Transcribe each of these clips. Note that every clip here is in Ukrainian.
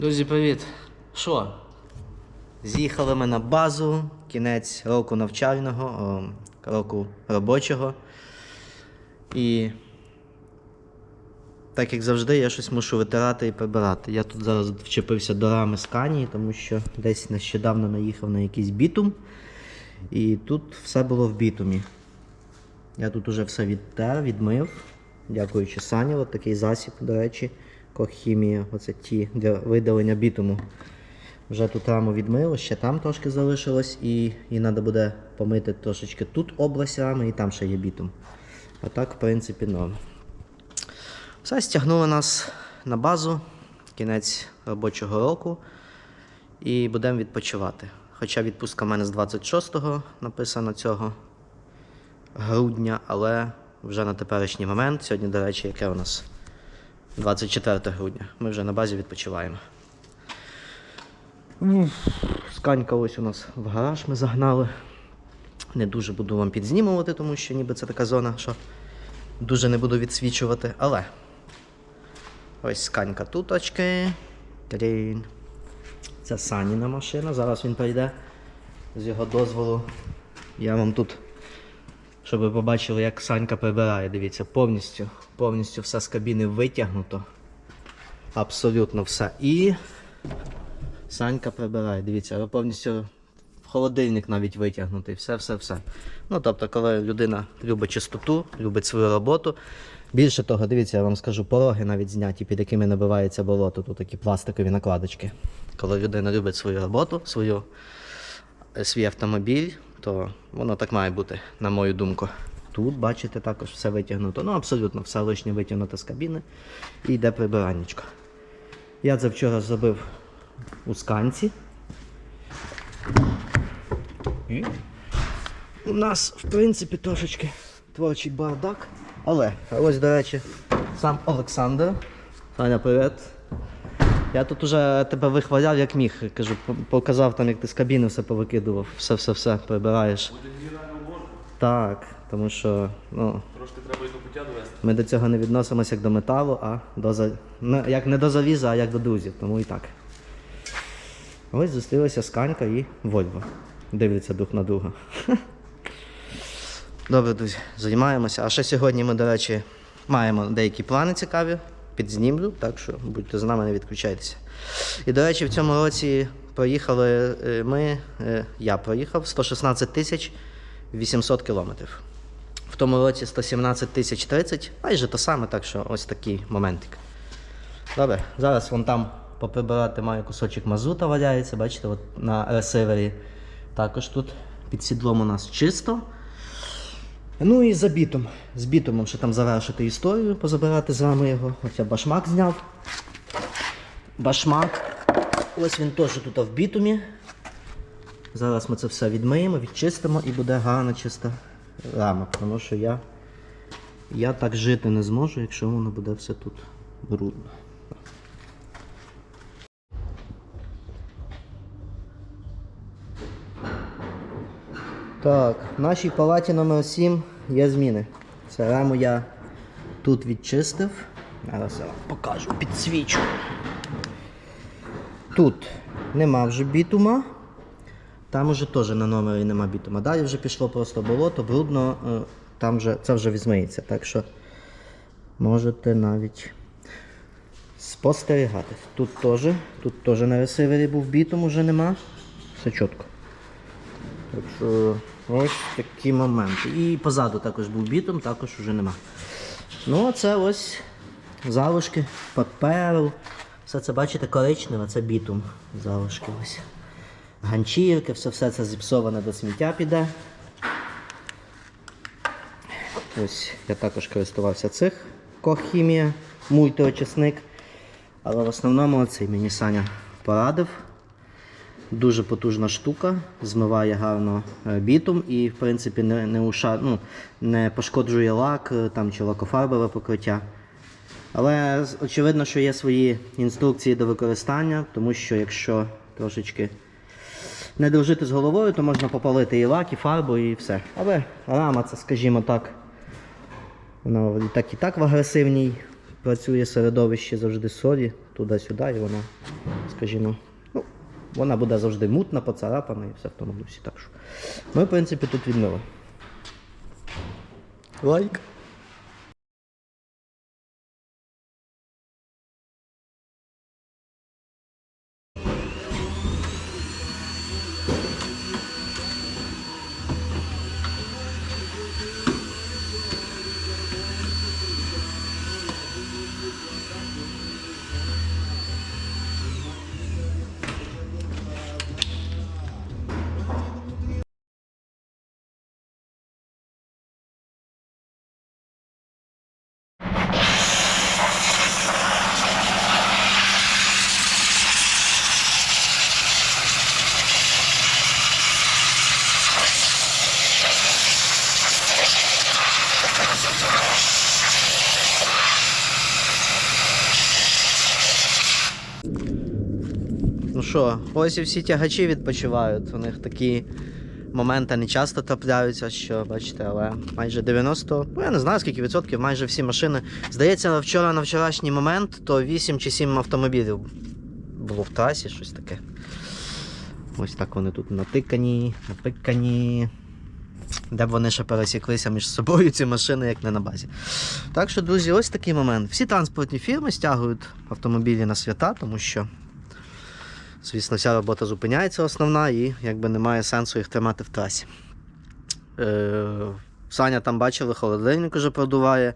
Друзі, привіт! Що? З'їхали ми на базу, кінець року навчального, року робочого. І так як завжди, я щось мушу витирати і прибирати. Я тут зараз вчепився до рами сканії, тому що десь нещодавно наїхав на якийсь бітум. І тут все було в бітумі. Я тут уже все відтер, відмив. Дякуючи Сані, от такий засіб, до речі, Коххімія, оце ті для видалення бітуму. Вже тут раму відмило, ще там трошки залишилось, і, і треба буде помити трошечки тут область рами, і там ще є бітум. А так, в принципі, норм. Все, стягнули нас на базу, кінець робочого року, і будемо відпочивати. Хоча відпустка в мене з 26-го написано цього грудня, але вже на теперішній момент, сьогодні, до речі, яке у нас 24 грудня, ми вже на базі відпочиваємо. Сканька ось у нас в гараж ми загнали. Не дуже буду вам підзнімувати, тому що ніби це така зона, що дуже не буду відсвічувати, але ось сканька туточки. Трін. Це Саніна машина. Зараз він прийде з його дозволу. Я вам тут, щоб ви побачили, як Санька прибирає. Дивіться, повністю, повністю все з кабіни витягнуто. Абсолютно все. І Санька прибирає. Дивіться, повністю холодильник навіть витягнутий. Все, все, все. Ну, тобто, коли людина любить чистоту, любить свою роботу. Більше того, дивіться, я вам скажу, пороги навіть зняті, під якими набивається болото. Тут такі пластикові накладочки. Коли людина любить свою роботу, свою, свій автомобіль, то воно так має бути, на мою думку. Тут, бачите, також все витягнуто. Ну, абсолютно все лишнє витягнуто з кабіни і йде прибираннячко. Я це вчора зробив у сканці. І у нас, в принципі, трошечки творчий бардак. Але ось, до речі, сам Олександр. Саня, привіт. Я тут уже тебе вихваляв як міг. Кажу, показав там, як ти з кабіни все повикидував, все-все-все прибираєш. Так, тому що ну, Трошки треба і до пуття довести. ми до цього не відносимося як до металу, а до за... не, як не до завіза, а як до друзів, тому і так. Ось зустрілися Сканька і Вольво. Дивляться друг на друга. Добре, друзі, займаємося. А ще сьогодні ми, до речі, маємо деякі плани цікаві. Підзнімлю, так що будьте з нами, не відключайтеся. І, до речі, в цьому році проїхали е, ми, е, я проїхав 116 тисяч 800 кілометрів. В тому році 117 тисяч 30, майже те саме, так що ось такий моментик. Добре, зараз вон там поприбирати маю кусочок мазута валяється, бачите, от на ресивері. Також тут під сідлом у нас чисто. Ну і за бітом. З бітумом ще там завершити історію, позабирати з вами його. Ось я башмак зняв. Башмак. Ось він теж тут в бітумі. Зараз ми це все відмиємо, відчистимо і буде гарна чиста рама. Тому що я, я так жити не зможу, якщо воно буде все тут брудно. Так, в нашій палаті номер 7 є зміни. Це раму я тут відчистив. Зараз я вам покажу, підсвічу. Тут нема вже бітума. Там уже теж на номері нема бітума. Далі вже пішло просто болото, брудно, е, там вже, це вже візьметься. Так що можете навіть спостерігати. Тут теж, тут теж на ресивері був бітум, уже нема. Все чітко. Так що ось такі моменти. І позаду також був бітум, також вже нема. Ну, а це ось залишки паперу. Все це, бачите, коричневе, це бітум. Залишки ось. Ганчірки, все, все це зіпсоване до сміття піде. Ось я також користувався цих Коххімія, мультиочисник. Але в основному цей мені Саня порадив. Дуже потужна штука, змиває гарно е, бітум і, в принципі, не, не, уша, ну, не пошкоджує лак е, там, чи лакофарбове покриття. Але очевидно, що є свої інструкції до використання, тому що якщо трошечки не дружити з головою, то можна попалити і лак, і фарбу, і все. Але рама це, скажімо так, вона так і так в агресивній працює середовище завжди солі, туди-сюди, і вона, скажімо. Вона буде завжди мутна, поцарапана і все в тому дусі. Так що ми, в принципі, тут відмили. Лайк. Ну що, ось і всі тягачі відпочивають. У них такі моменти не часто трапляються, що бачите, але майже 90, ну я не знаю скільки відсотків, майже всі машини. Здається, вчора на вчорашній момент то 8 чи 7 автомобілів було в трасі, щось таке. Ось так вони тут натикані, напикані. Де б вони ще пересіклися між собою, ці машини, як не на базі. Так що, друзі, ось такий момент. Всі транспортні фірми стягують автомобілі на свята, тому що Звісно, вся робота зупиняється основна і якби немає сенсу їх тримати в трасі. Е, Саня там бачили, холодильник уже продуває.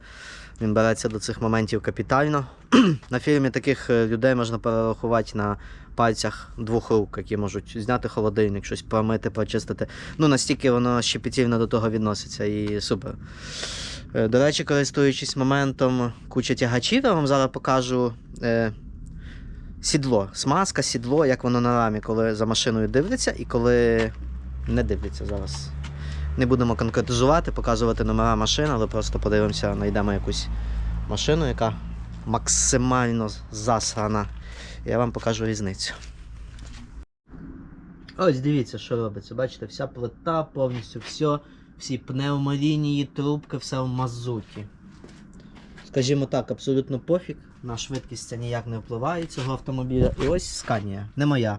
Він береться до цих моментів капітально. на фірмі таких е, людей можна перерахувати на пальцях двох рук, які можуть зняти холодильник, щось промити, прочистити. Ну, настільки воно щепетільно до того відноситься і супер. Е, До речі, користуючись моментом куча тягачів, я вам зараз покажу. Сідло, смазка, сідло, як воно на рамі, коли за машиною дивляться і коли не дивляться зараз. Не будемо конкретизувати, показувати номера машин, але просто подивимося, знайдемо якусь машину, яка максимально засрана. Я вам покажу різницю. Ось дивіться, що робиться. Бачите, вся плита, повністю все, всі пневмолінії, трубки, все в мазуті. Скажімо так, абсолютно пофіг. На швидкість це ніяк не впливає цього автомобіля. І ось сканія. Не моя.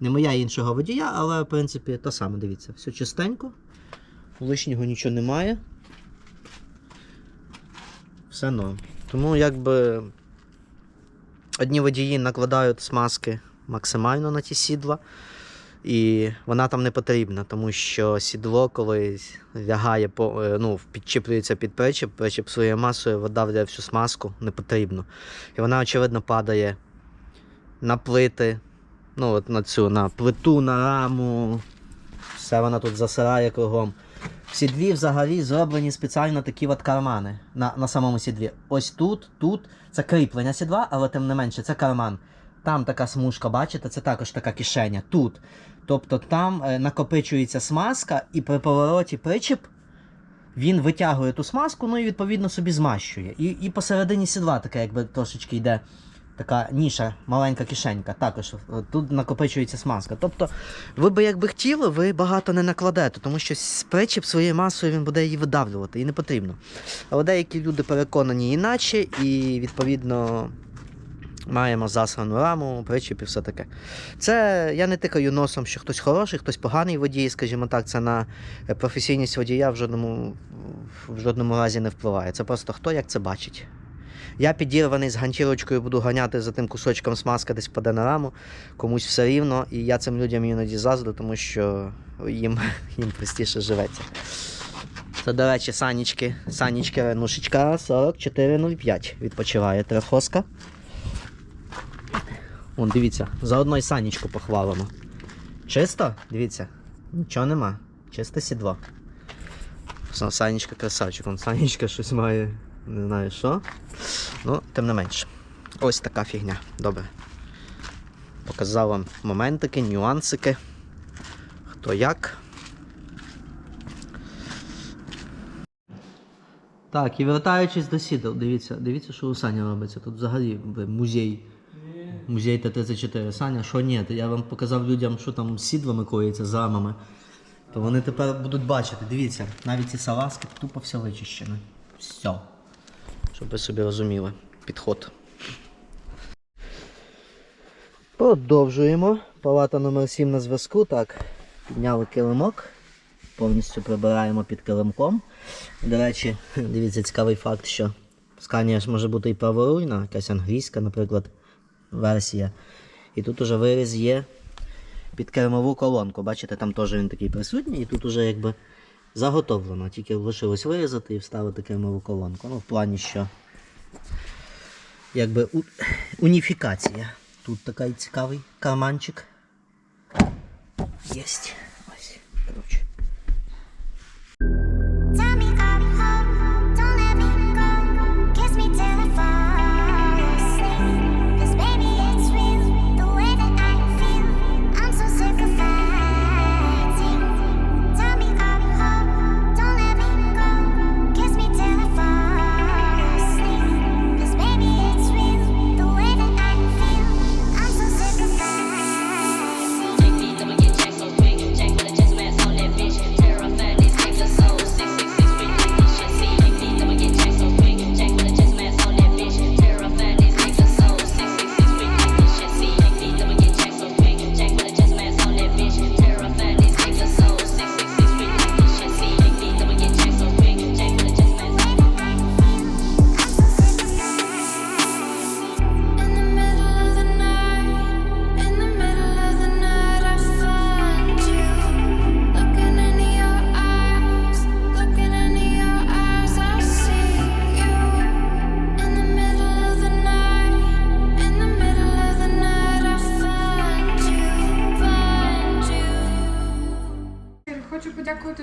Не моя іншого водія, але в принципі та саме, дивіться, все чистенько. Лишнього нічого немає. Все норм. Тому якби одні водії накладають смазки максимально на ті сідла. І вона там не потрібна, тому що сідло, коли лягає е, ну, підчіплюється під причіп, причіп своєю масою, вода вдає всю смазку, не потрібно. І вона, очевидно, падає на плити, ну, от на цю, на плиту, на раму. Все вона тут засирає кругом. В сідлі взагалі зроблені спеціально такі от кармани на, на самому сідлі. Ось тут, тут це кріплення сідла, але тим не менше, це карман. Там така смужка, бачите, це також така кишеня. Тут. Тобто там е, накопичується смазка, і при повороті причіп він витягує ту смазку, ну і відповідно собі змащує. І, і посередині сідла така, якби трошечки йде така ніша, маленька кишенька. Також е, тут накопичується смазка. Тобто, ви би якби хотіли, ви багато не накладете, тому що причіп своєю масою він буде її видавлювати, і не потрібно. Але деякі люди переконані іначе, і відповідно. Маємо засрану раму, причіп і все таке. Це я не тикаю носом, що хтось хороший, хтось поганий водій, скажімо так, це на е, професійність водія в жодному, в жодному разі не впливає. Це просто хто як це бачить. Я підірваний з ганчірочкою буду ганяти за тим кусочком смазка десь впаде на раму, комусь все рівно, і я цим людям іноді заздрю, тому що їм, їм простіше живеться. Це, до речі, санічки, санічки Ренушечка 4405 відпочиває трехоска. Вон, дивіться, заодно й санічку похвалимо. Чисто? Дивіться, нічого нема. Чисте сідло. Са- Санічка красавчик, вон Санічка щось має, не знаю що. Ну, тим не менше. Ось така фігня. Добре. Показав вам моментики, нюансики. Хто як. Так, і вертаючись до сідел, дивіться, дивіться, що у Сані робиться. Тут взагалі музей. Музей Т-34. Саня, що ні? Я вам показав людям, що там з сідлами коїться, з рамами. То вони тепер будуть бачити. Дивіться, навіть ці салазки тупо все вичищено. Все. Щоб ви собі розуміли. Підход. Продовжуємо. Палата номер 7 на зв'язку. Так, підняли килимок. Повністю прибираємо під килимком. До речі, дивіться, цікавий факт, що сканія ж може бути і праворульна, якась англійська, наприклад, версія. І тут уже виріз є під кермову колонку. Бачите, там теж він такий присутній, і тут уже якби заготовлено. Тільки лишилось вирізати і вставити кермову колонку. Ну, в плані, що якби у... уніфікація. Тут такий цікавий карманчик. Єсть.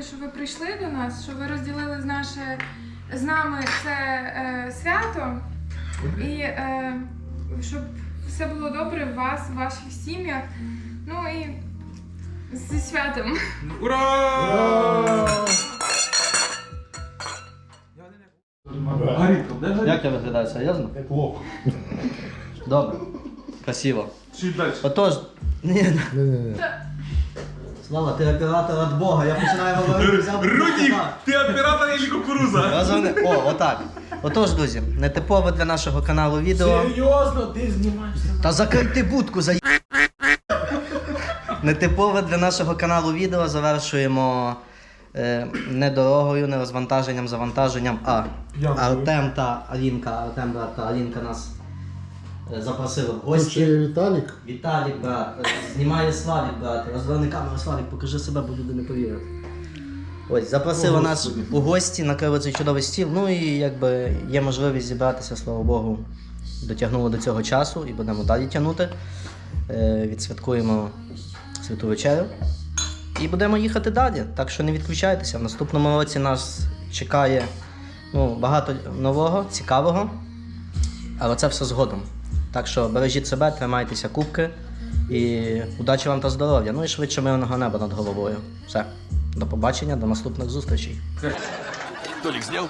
Що ви прийшли до нас, що ви розділили з наше з нами це е, свято, і е, щоб все було добре в вас, в ваших сім'ях. Ну і зі святом. Горит, да? Як я виглядаю серйозно? Як лох. Добре. Красиво. Чуть дальше. Отож. Ні, ні. Слава, ти оператор від Бога, я починаю говорити. взяв Рудик, оператор или кукуруза? Розумне. О, отак. Отож, друзі, нетипове для нашого каналу відео. Серйозно, ти знімаєшся? Та закрий ти будку за Нетипове для нашого каналу відео завершуємо е, не дорогою, не розвантаженням, завантаженням, а. Артем та Алінка, Артем брат та Алінка нас запросили в гості. є Віталік. Віталік, брат, е, знімає Славік, брат. Розверни камеру, Славік, покажи себе, бо люди не повірять. Ось, запросили нас у гості, накрили цей чудовий стіл. Ну і якби є можливість зібратися, слава Богу, дотягнули до цього часу і будемо далі тягнути. Е, відсвяткуємо святу вечерю. І будемо їхати далі. Так що не відключайтеся. В наступному році нас чекає ну, багато нового, цікавого. Але це все згодом. Так що бережіть себе, тримайтеся кубки і удачі вам та здоров'я. Ну і швидше мирного неба над головою. Все. До побачення, до наступних зустрічей. Толік снял?